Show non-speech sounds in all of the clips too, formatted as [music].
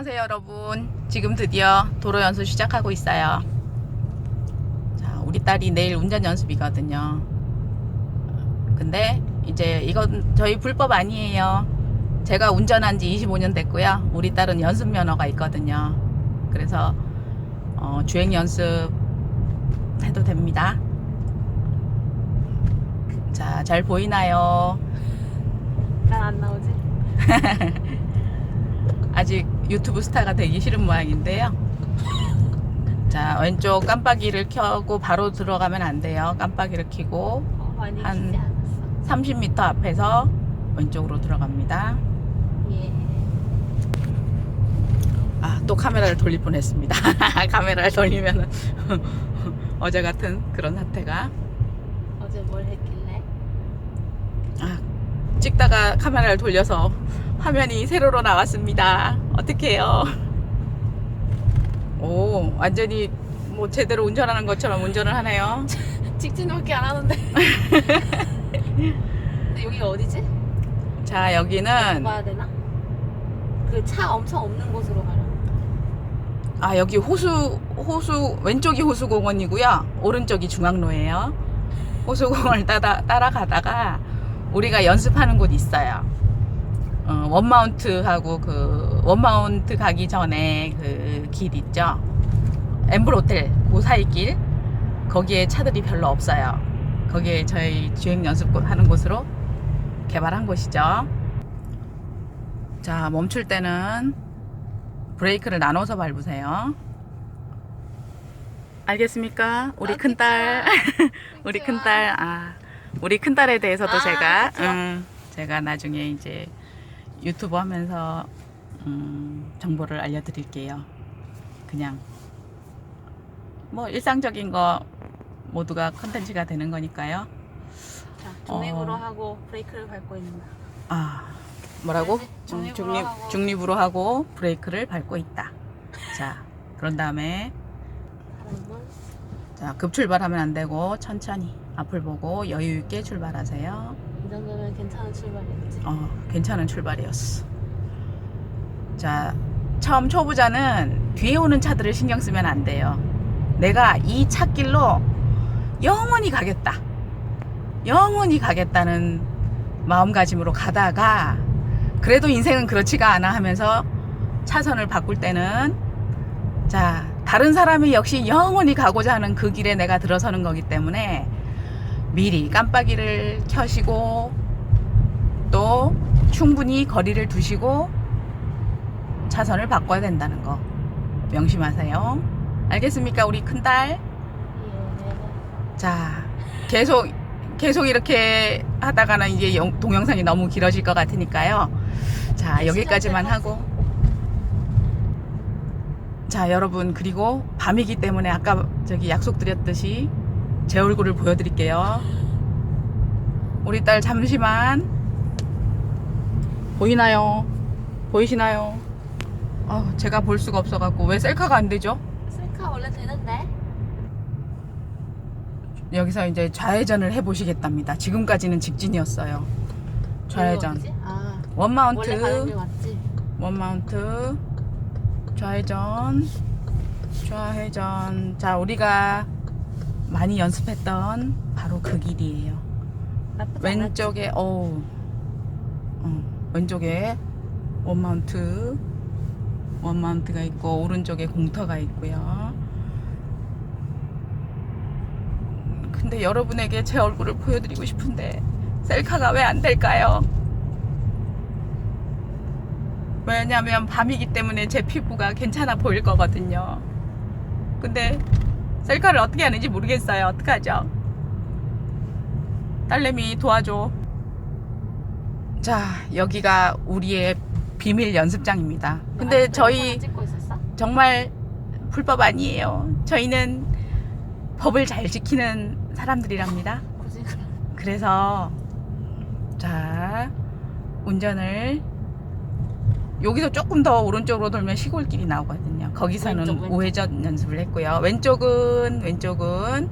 안녕하세요 여러분. 지금 드디어 도로 연습 시작하고 있어요. 자 우리 딸이 내일 운전 연습이거든요. 근데 이제 이건 저희 불법 아니에요. 제가 운전한 지 25년 됐고요. 우리 딸은 연습 면허가 있거든요. 그래서 어, 주행 연습 해도 됩니다. 자 잘 보이나요? 난 안 나오지? [laughs] 아직 유튜브 스타가 되기 싫은 모양인데요. [laughs] 자, 왼쪽 깜빡이를 켜고 바로 들어가면 안 돼요. 깜빡이를 켜고 어, 많이 한- 키지 않았어. 30m 앞에서 왼쪽으로 들어갑니다. 예. 아, 또 카메라를 돌릴 뻔했습니다. [laughs] 카메라를 돌리면은 [laughs] 어제 같은 그런 사태가 어제 뭘 했길래? 아, 찍다가 카메라를 돌려서 화면이 세로로 나왔습니다. 어떡해요? 오, 완전히 뭐 제대로 운전하는 것처럼 운전을 하네요. [laughs] 직진밖에 안 하는데. [laughs] 근데 여기가 어디지? 자, 여기는 봐야 되나? 그 차 엄청 없는 곳으로 가라. 아, 여기 호수 호수 왼쪽이 호수공원이고요. 오른쪽이 중앙로예요. 호수공원을 따라 따라가다가 우리가 연습하는 곳 있어요. 어, 원마운트하고 그 원마운트 가기 전에 그 길 있죠. 엠블 호텔 그 사이 길 거기에 차들이 별로 없어요. 거기에 저희 주행 연습 하는 곳으로 개발한 곳이죠. 자 멈출 때는 브레이크를 나눠서 밟으세요. 알겠습니까? 우리 아, 큰딸, [laughs] 우리. 큰딸, 아, 우리 큰딸에 대해서도 아, 제가, 그쵸. 음, 제가 나중에 이제 유튜브 하면서, 음, 정보를 알려드릴게요. 그냥, 뭐, 일상적인 거 모두가 컨텐츠가 되는 거니까요. 자, 중립으로 어. 하고 브레이크를 밟고 있는다. 아, 뭐라고? 알지? 음, 중립으로 중립, 하고. 중립으로 하고 브레이크를 밟고 있다. 자, 그런 다음에 자, 급 출발하면 안 되고 천천히 앞을 보고 여유 있게 출발하세요. 이 정도면 괜찮은 출발이었지. 어, 괜찮은 출발이었어. 자, 처음 초보자는 뒤에 오는 차들을 신경 쓰면 안 돼요. 내가 이 차길로 영원히 가겠다. 영원히 가겠다는 마음가짐으로 가다가 그래도 인생은 그렇지가 않아 하면서 차선을 바꿀 때는 자, 다른 사람이 역시 영원히 가고자 하는 그 길에 내가 들어서는 거기 때문에 미리 깜빡이를 켜시고 또 충분히 거리를 두시고 차선을 바꿔야 된다는 거 명심하세요. 알겠습니까, 우리 큰딸? 예. 자, 계속 계속 이렇게 하다가는 이제 영- 동영상이 너무 길어질 것 같으니까요. 자, 여기까지만 하고. 자, 여러분 그리고 밤이기 때문에 아까 저기 약속드렸듯이 제 얼굴을 보여드릴게요. 우리 딸 잠시만 보이나요? 보이시나요? 아, 제가 볼 수가 없어갖고 왜 셀카가 안 되죠? 셀카 원래 되는데? 여기서 이제 좌회전을 해보시겠답니다. 지금까지는 직진이었어요. 좌회전. 어디지? 아, 원래 가는 길 원마운트, 맞지? 원마운트, 좌회전, 좌회전. 자, 우리가 많이 연습했던 바로 그 길이에요. 왼쪽에, 어우, 어, 왼쪽에 원마운트, 원마운트가 있고, 오른쪽에 공터가 있고요. 근데 여러분에게 제 얼굴을 보여드리고 싶은데, 셀카가 왜 안 될까요? 왜냐면 밤이기 때문에 제 피부가 괜찮아 보일 거거든요. 근데 셀카를 어떻게 하는지 모르겠어요. 어떡하죠? 딸내미 도와줘. 자, 여기가 우리의 비밀 연습장입니다. 근데 저희? 정말 불법 아니에요. 저희는 법을 잘 지키는 사람들이랍니다. 그래서 자 운전을 여기서 조금 더 오른쪽으로 돌면 시골길이 나오거든요. 거기서는 왼쪽, 왼쪽. 우회전 연습을 했고요. 왼쪽은 왼쪽은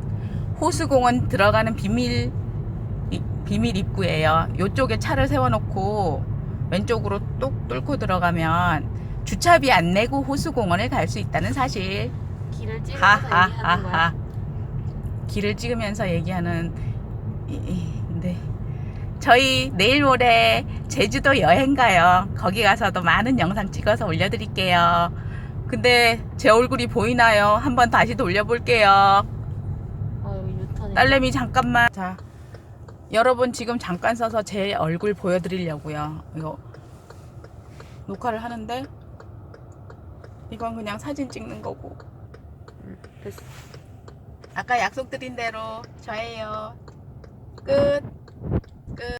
호수공원 들어가는 비밀 이- 비밀 입구예요. 이쪽에 차를 세워놓고 왼쪽으로 뚝 뚫고 들어가면 주차비 안 내고 호수공원을 갈 수 있다는 사실. 길을 찍으면서. 하하하하. 길을 찍으면서 얘기하는 이, 이, 네. 저희 내일 모레 제주도 여행 가요. 거기 가서도 많은 영상 찍어서 올려드릴게요. 근데 제 얼굴이 보이나요? 한번 다시 돌려볼게요. 딸내미 잠깐만. 자, 여러분 지금 잠깐 서서 제 얼굴 보여드리려고요. 이거 녹화를 하는데 이건 그냥 사진 찍는 거고. 됐어. 아까 약속드린 대로 저예요. 끝.